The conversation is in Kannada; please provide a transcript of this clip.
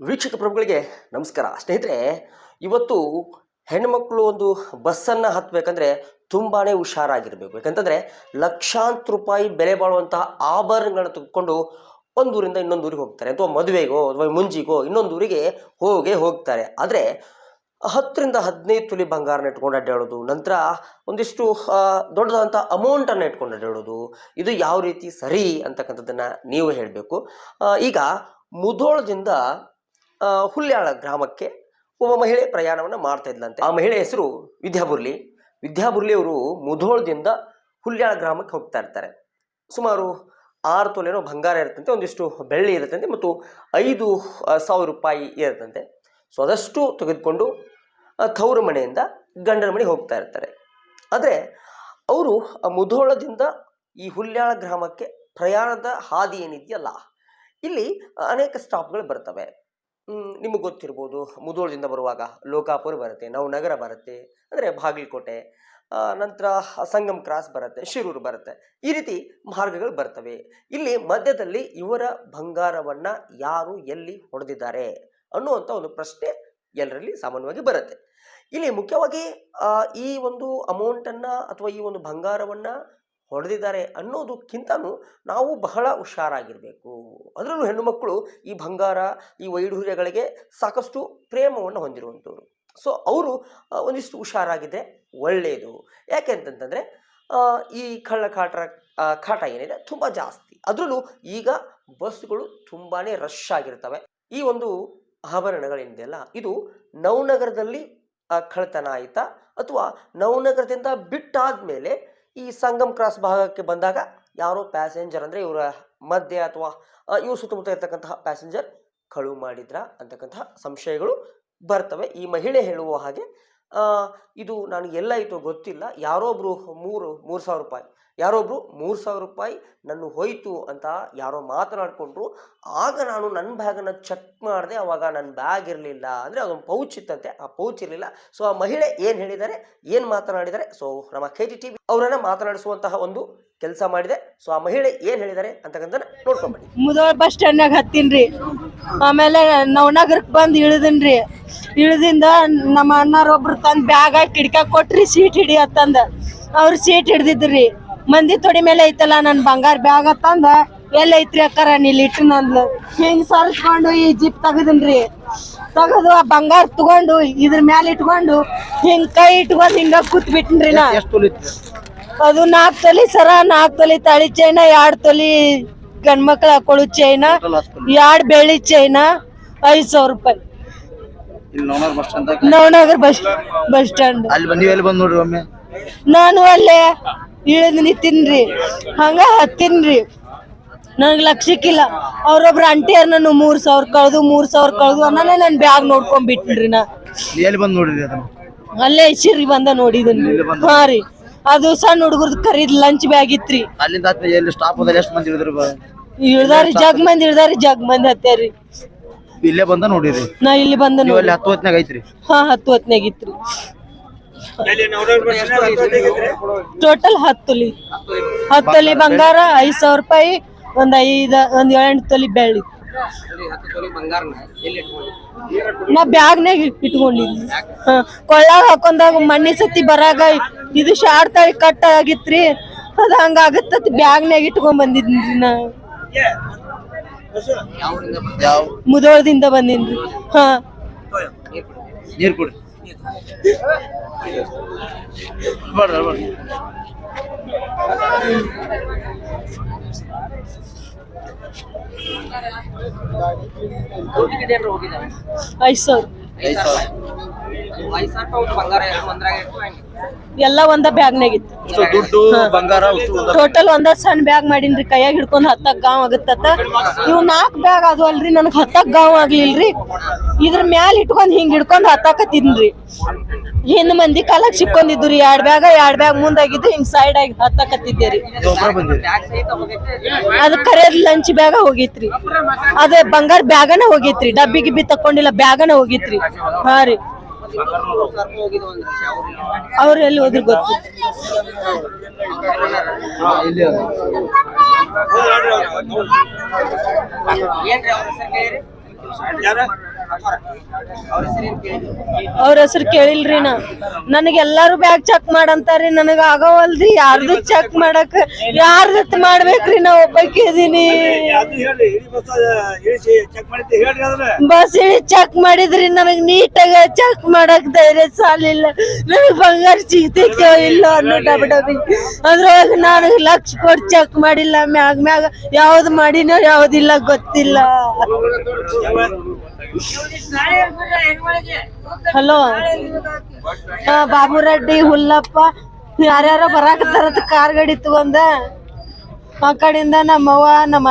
ವೀಕ್ಷಕ ಪ್ರಭುಗಳಿಗೆ ನಮಸ್ಕಾರ. ಸ್ನೇಹಿತರೆ, ಇವತ್ತು ಹೆಣ್ಮಕ್ಳು ಒಂದು ಬಸ್ಸನ್ನು ಹತ್ತಬೇಕಂದ್ರೆ ತುಂಬಾ ಹುಷಾರಾಗಿರಬೇಕು. ಯಾಕಂತಂದರೆ ಲಕ್ಷಾಂತರ ರೂಪಾಯಿ ಬೆಲೆ ಬಾಳುವಂತಹ ಆಭರಣಗಳನ್ನ ತೆಗೆದುಕೊಂಡು ಒಂದೂರಿಂದ ಇನ್ನೊಂದೂರಿಗೆ ಹೋಗ್ತಾರೆ. ಅಥವಾ ಮದುವೆಗೋ, ಅಥವಾ ಮುಂಜಿಗೋ, ಇನ್ನೊಂದು ಊರಿಗೆ ಹೋಗೇ ಹೋಗ್ತಾರೆ. ಆದರೆ ಹತ್ತರಿಂದ ಹದಿನೈದು ತುಲಿ ಬಂಗಾರನ ಇಟ್ಕೊಂಡು ಅಡ್ಡಾಡೋದು, ನಂತರ ಒಂದಿಷ್ಟು ದೊಡ್ಡದಾದಂಥ ಅಮೌಂಟನ್ನು ಇಟ್ಕೊಂಡು ಅಡ್ಡಾಡೋದು, ಇದು ಯಾವ ರೀತಿ ಸರಿ ಅಂತಕ್ಕಂಥದ್ದನ್ನು ನೀವು ಹೇಳಬೇಕು. ಈಗ ಮುಧೋಳದಿಂದ ಹುಲ್ಯಾಳ ಗ್ರಾಮಕ್ಕೆ ಒಬ್ಬ ಮಹಿಳೆ ಪ್ರಯಾಣವನ್ನು ಮಾಡ್ತಾ ಇದ್ಲಂತೆ. ಆ ಮಹಿಳೆ ಹೆಸರು ವಿದ್ಯಾಬುರ್ಲಿ ವಿದ್ಯಾಬುರ್ಲಿ ಅವರು ಮುಧೋಳದಿಂದ ಹುಲ್ಯಾಳ ಗ್ರಾಮಕ್ಕೆ ಹೋಗ್ತಾ ಇರ್ತಾರೆ. ಸುಮಾರು ಆರು ತೊಲೆನೋ ಬಂಗಾರ ಇರುತ್ತಂತೆ, ಒಂದಿಷ್ಟು ಬೆಳ್ಳಿ ಇರುತ್ತಂತೆ ಮತ್ತು ಐದು ಸಾವಿರ ರೂಪಾಯಿ ಇರುತ್ತಂತೆ. ಸೊ ಅದಷ್ಟು ತೆಗೆದುಕೊಂಡು ತವರು ಮನೆಯಿಂದ ಗಂಡನ ಮನೆಗೆ ಹೋಗ್ತಾ ಇರ್ತಾರೆ. ಆದರೆ, ಅವರು ಮುಧೋಳದಿಂದ ಈ ಹುಲ್ಯಾಳ ಗ್ರಾಮಕ್ಕೆ ಪ್ರಯಾಣದ ಹಾದಿ ಏನಿದೆಯಲ್ಲ, ಇಲ್ಲಿ ಅನೇಕ ಸ್ಟಾಪ್ಗಳು ಬರ್ತವೆ. ನಿಮಗೆ ಗೊತ್ತಿರ್ಬೋದು. ಮುದೋಳದಿಂದ ಬರುವಾಗ ಲೋಕಾಪುರ ಬರುತ್ತೆ ನವನಗರ ಬರುತ್ತೆ, ಅಂದರೆ ಬಾಗಲಕೋಟೆ ನಂತರ ಸಂಗಮ್ ಕ್ರಾಸ್ ಬರುತ್ತೆ, ಶಿರೂರು ಬರುತ್ತೆ. ಈ ರೀತಿ ಮಾರ್ಗಗಳು ಬರ್ತವೆ. ಇಲ್ಲಿ ಮಧ್ಯದಲ್ಲಿ ಇವರ ಬಂಗಾರವನ್ನು ಯಾರು ಎಲ್ಲಿ ಹೊಡೆದಿದ್ದಾರೆ ಅನ್ನುವಂಥ ಒಂದು ಪ್ರಶ್ನೆ ಎಲ್ಲರಲ್ಲಿ ಸಾಮಾನ್ಯವಾಗಿ ಬರುತ್ತೆ. ಇಲ್ಲಿ ಮುಖ್ಯವಾಗಿ ಈ ಒಂದು ಅಮೌಂಟನ್ನು ಅಥವಾ ಈ ಒಂದು ಬಂಗಾರವನ್ನು ಹೊಡೆದಿದ್ದಾರೆ ಅನ್ನೋದಕ್ಕಿಂತನೂ ನಾವು ಬಹಳ ಹುಷಾರಾಗಿರಬೇಕು. ಅದರಲ್ಲೂ ಹೆಣ್ಣುಮಕ್ಕಳು ಈ ಬಂಗಾರ, ಈ ವೈಢೂರ್ಯಗಳಿಗೆ ಸಾಕಷ್ಟು ಪ್ರೇಮವನ್ನು ಹೊಂದಿರುವಂಥವ್ರು. ಸೊ ಅವರು ಒಂದಿಷ್ಟು ಹುಷಾರಾಗಿದ್ದರೆ ಒಳ್ಳೆಯದು ಯಾಕೆ ಅಂತಂತಂದರೆ ಈ ಕಳ್ಳ ಕಾಟರ ಕಾಟ ಏನಿದೆ, ತುಂಬ ಜಾಸ್ತಿ. ಅದರಲ್ಲೂ ಈಗ ಬಸ್ಗಳು ತುಂಬಾ ರಶ್ ಆಗಿರ್ತವೆ. ಈ ಒಂದು ಆಭರಣಗಳೇನಿದೆಯಲ್ಲ ಇದು ನವನಗರದಲ್ಲಿ ಕಳ್ಳತನ ಆಯಿತಾ, ಅಥವಾ ನವನಗರದಿಂದ ಬಿಟ್ಟಾದ ಈ ಸಂಗಮ್ ಕ್ರಾಸ್ ಭಾಗಕ್ಕೆ ಬಂದಾಗ ಯಾರೋ ಪ್ಯಾಸೆಂಜರ್ ಅಂದರೆ ಇವರ ಮಧ್ಯೆ ಅಥವಾ ಇವ್ರ ಸುತ್ತಮುತ್ತ ಇರ್ತಕ್ಕಂತಹ ಪ್ಯಾಸೆಂಜರ್ ಕಳುವು ಮಾಡಿದ್ರ ಅಂತಕ್ಕಂತಹ ಸಂಶಯಗಳು ಬರ್ತವೆ. ಈ ಮಹಿಳೆ ಹೇಳುವ ಹಾಗೆ ಇದು ನಾನು ಎಲ್ಲಾಯಿತು ಗೊತ್ತಿಲ್ಲ. ಯಾರೊಬ್ರು ಮೂರು ಮೂರು ಸಾವಿರ ರೂಪಾಯಿ. ಯಾರೊಬ್ರು ಮೂರು ಸಾವಿರ ರೂಪಾಯಿ ನನ್ನ ಹೋಯಿತು ಅಂತ ಯಾರೋ ಮಾತನಾಡಿಕೊಂಡ್ರು. ಆಗ ನಾನು ನನ್ನ ಬ್ಯಾಗನ್ನು ಚೆಕ್ ಮಾಡಿದೆ, ಅವಾಗ ನನ್ನ ಬ್ಯಾಗ್ ಇರಲಿಲ್ಲ ಅಂದರೆ ಅದೊಂದು ಪೌಚ್ ಇತ್ತಂತೆ. ಆ ಪೌಚ್ ಇರಲಿಲ್ಲ. ಸೊ ಆ ಮಹಿಳೆ ಏನು ಹೇಳಿದ್ದಾರೆ ಏನು ಮಾತನಾಡಿದ್ದಾರೆ ಸೊ ನಮ್ಮ ಕೆ ಜಿ ಟಿ ವಿ ಅವರನ್ನು ಮಾತನಾಡಿಸುವಂತಹ ಒಂದು ಕೆಲಸ ಮಾಡಿದೆ. ಸೊ ಆ ಮಹಿಳೆ ಏನು ಹೇಳಿದ್ದಾರೆ ಅಂತಕ್ಕಂಥ ನೋಡ್ಕೊಂಬನ್ನಿ ಮುದೋಳ್ ಬಸ್ ಸ್ಟ್ಯಾಂಡ್ನಾಗ ರೀ. ಆಮೇಲೆ ನವನಗರಕ್ಕೆ ಬಂದು ಇಳಿದಿನ್ರಿ ಇಳಿದಿಂದ ನಮ್ಮ ಅಣ್ಣಾರ ಒಬ್ರು ತಂದು ಬ್ಯಾಗ ಕಿಡ್ಕ ಕೊಟ್ರಿ ಸೀಟ್ ಹಿಡಿ ಅಂತಂದ. ಅವ್ರು ಸೀಟ್ ಹಿಡ್ದಿದ್ರಿ. ಮಂದಿ ತೊಡಿ ಮೇಲೆ ಐತಲ್ಲ ನನ್ನ ಬಂಗಾರ ಬ್ಯಾಗ್ ತಂದ ಎಲ್ಲ ಐತ್ರಿ ಅಕ್ಕಾರ ನೀಲ್ ಇಟ್ಟು ನಂದು ಹಿಂಗ್ ಸರ್ಸ್ಕೊಂಡು ಈ ಜಿಪ್ ತೆಗದನ್ರಿ. ತಗದು ಆ ಬಂಗಾರ ತಗೊಂಡು ಇದ್ರ ಮ್ಯಾಲ ಇಟ್ಕೊಂಡು ಹಿಂಗ್ ಕೈ ಇಟ್ಕೊಂಡು ಹಿಂಗ ಕೂತ್ ಬಿಟ್ಟನ್ರಿ ನಾ ಅದು ನಾಲ್ಕು ತೊಲಿ ಸರ ನಾಲ್ಕು ತೊಲಿ ತಳಿ ಚೈನ ಎರಡು ತೊಲಿ ಗಂಡ್ಮಕ್ಳು ಹಾಕೊಳ್ಳೋ ಚೈನ ಎರಡು ಬೆಳ್ಳಿ ಚೈನ ಐದು ಸಾವಿರ ರೂಪಾಯಿ. ಇಲ್ಲಿ ನೋಡೋರ್ bus stand Navanagar bus bus stand ಅಲ್ಲಿ ಬಂದಿವಿ ಬಂದ್ ನೋಡ್ರಿ ಒಮ್ಮೆ? ನಾನು ಅಲ್ಲೇ ಇಳಿದ್ ನಿಂತೀನ್ರಿ. ಹಂಗ ಹತ್ತೀನ್ರಿ. ನನಗೆ ಲಕ್ಷಕ್ಕಿಲ್ಲ. ಅವ್ರೊಬ್ರು ಅಂಟಿಯರ್ ನಾನು ಮೂರ್ ಸಾವಿರ ಕಳ್ದು ಮೂರ್ ಸಾವಿರ ಕಳ್ದು ಅನ್ನ ನನ್ನ ಬ್ಯಾಗ್ ನೋಡ್ಕೊಂಡ್ ಬಿಟ್ನ್ರಿ ನಾ ಎಲ್ಲಿ ಬಂದ್ ನೋಡ್ರಿ ಅದನ್ನ? ಅಲ್ಲೇ ಶಿರ್ರಿ ಬಂದ ನೋಡಿದನ್ರಿ. ಹಾ ರೀ. ಅದು ಸಣ್ಣ ಹುಡುಗರ್ ಕರೀದ್ ಲಂಚ್ ಬ್ಯಾಗ್ ಇತ್ರಿ. ಅಲ್ಲಿಂದ ಎಷ್ಟ್ ಎಲ್ಲಿ ಸ್ಟಾಪ್ ಅದ ಎಷ್ಟು ಮಂದಿ ಇಳಿದ್ರು ಜಗ್ ಮಂದಿ ಇಳ್ದಾರಿ ಜಗ್ ಮಂದಿ ಹತ್ಯಾರಿ. ಇಲ್ಲೇ ಬಂದ ನೋಡಿರಿ. ನಾ ಇಲ್ಲಿ ಬಂದ ನೀವು ನೋಡಿ ಅಲ್ಲಿ ಹತ್ತು ಹೊತ್ನಾಗ ಐತ್ರಿ. ಹಾ ಹತ್ತು ಹೊತ್ನಾಗಿತ್ರಿ ಟೋಟಲ್ ಹತ್ತು ತೊಲಿ. ಹತ್ತು ತೊಲಿ ಬಂಗಾರ ಐದ್ ಸಾವಿರ ರೂಪಾಯಿ ಒಂದ್ ಐದ ಒಂದ್ ಏಳೆಂಟು ತೊಲಿ ಬೆಳ್ಳಿ. ನಾ ಬ್ಯಾಗ್ನಾಗ ಇಟ್ಕೊಂಡಿದ್ವಿ ಕೊಳ್ಳಾಗ ಹಾಕೊಂಡಾಗ ಮಣ್ಣಿ ಸತಿ ಬರಾಗ ಇದು ಶಾರ್ಟ್ ತಾಳಿ ಕಟ್ ಆಗಿತ್ರಿ ಅದ ಹಂಗಾಗತ್ತ ಬ್ಯಾಗ್ನಾಗ ಇಟ್ಕೊಂಡ್ ಬಂದಿದ್ರಿ ನಾ. ಯಾವ ಮುದೋಳದಿಂದ ಬಂದಿನ್ರಿ? ಹಾ. ನೀರ್ ಕುಡಿ. ಬರ್ರಿ ಬರ್ರಿ ಐದ್ ಸಾವಿರ. ಐದ್ ಸಾವಿರ. ಎಲ್ಲ ಒಂದ ಬ್ಯಾಗ್ನಾಗ ಇತ್ತು. ದುಡ್ಡು ಬಂಗಾರ ಟೋಟಲ್ ಒಂದ ಸಣ್ಣ ಬ್ಯಾಗ್ ಮಾಡಿನ್ರಿ ಕೈಯಾಗ ಹಿಡ್ಕೊಂಡ್ ಹತ್ತಕ್ ಗಾವ್ ಆಗತ್ತ ಇವ್ ನಾಲ್ಕ್ ಬ್ಯಾಗ್ ಅದು ಅಲ್ರಿ ನನಗ್ ಹತ್ತಕ್ ಗಾವ್ ಆಗ್ಲಿಲ್ರಿ. ಇದ್ರ ಮ್ಯಾಲ ಇಟ್ಕೊಂಡ್ ಹಿಂಗ್ ಹಿಡ್ಕೊಂಡ್ ಹತ್ತಾಕತ್ತಿನ್ರಿ. ಹಿಂದ್ ಮಂದಿ ಕಾಲಕ್ ಸಿಕ್ಕೊಂಡಿದ್ರಿ ಎರಡ್ ಬ್ಯಾಗ ಎರಡ್ ಬ್ಯಾಗ್ ಮುಂದಾಗಿದ್ದು ಹಿಂಗ್ ಸೈಡ್ ಆಗಿ ಹತ್ತಾಕತ್ತಿದ್ದೆ ರೀ ಅದ್ ಕರೆಯದ್ ಲಂಚ್ ಬ್ಯಾಗ ಹೋಗಿತ್ರಿ. ಅದೇ ಬಂಗಾರ ಬ್ಯಾಗನ ಹೋಗಿತ್ರಿ ಡಬ್ಬಿ ಗಿಬ್ಬಿ ತಕೊಂಡಿಲ್ಲ ಬ್ಯಾಗನ ಹೋಗಿತ್ರಿ. ಹಾ ರೀ. ಅವ್ರ ಎಲ್ಲಿ ಹೋದ್ರು ಗೊತ್ತು. ಏನ್ರಿ ಅವ್ರ ಹೆಸರು ಕೇಳಿರಿ? ಅವ್ರ ಹೆಸರು ಕೇಳಿಲ್ರಿ ನಾ. ನನಗೆ ಎಲ್ಲಾರು ಬ್ಯಾಗ್ ಚೆಕ್ ಮಾಡಂತಾರಿ ನನಗ ಆಗವಲ್ರಿ ಯಾರ್ದು ಚೆಕ್ ಮಾಡಕ್ ಯಾರ್ದತ್ ಮಾಡ್ಬೇಕ್ರಿ ನಾ ಒಬ್ಬಾಕಿ ಇದೀನಿ. ಬಸ್ ಇಳಿ ಚೆಕ್ ಮಾಡಿದ್ರಿ, ನನಗ್ ನೀಟಾಗ ಚೆಕ್ ಮಾಡಕ್ ಧೈರ್ಯ ಸಾಲಿಲ್ಲ. ನನಗ್ ಬಂಗಾರ ಸಿಗ್ತೈತೋ ಇಲ್ಲ ಅನ್ನೋ ಡಬ್ ಡಬಿ ಅದ್ರೊಳಗ ನಾನು ಲಕ್ಷ ಕೊಟ್ಟು ಚೆಕ್ ಮಾಡಿಲ್ಲ, ಮ್ಯಾಗ ಮ್ಯಾಗ ಯಾವ್ದು ಮಾಡಿನೋ ಯಾವ್ದಿಲ್ಲ ಗೊತ್ತಿಲ್ಲ. ಹಲೋ. ಬಾಬು ರೆಡ್ಡಿ ಹುಲ್ಲಪ್ಪ ಯಾರ್ಯಾರೋ ಬರಾಕತ್ತಾರತ್ ಕಾರ್ ಗಾಡಿ ಒಂದ ಆ ಕಡೆಯಿಂದ ನಮ್ಮವ್ವ ನಮ್ಮ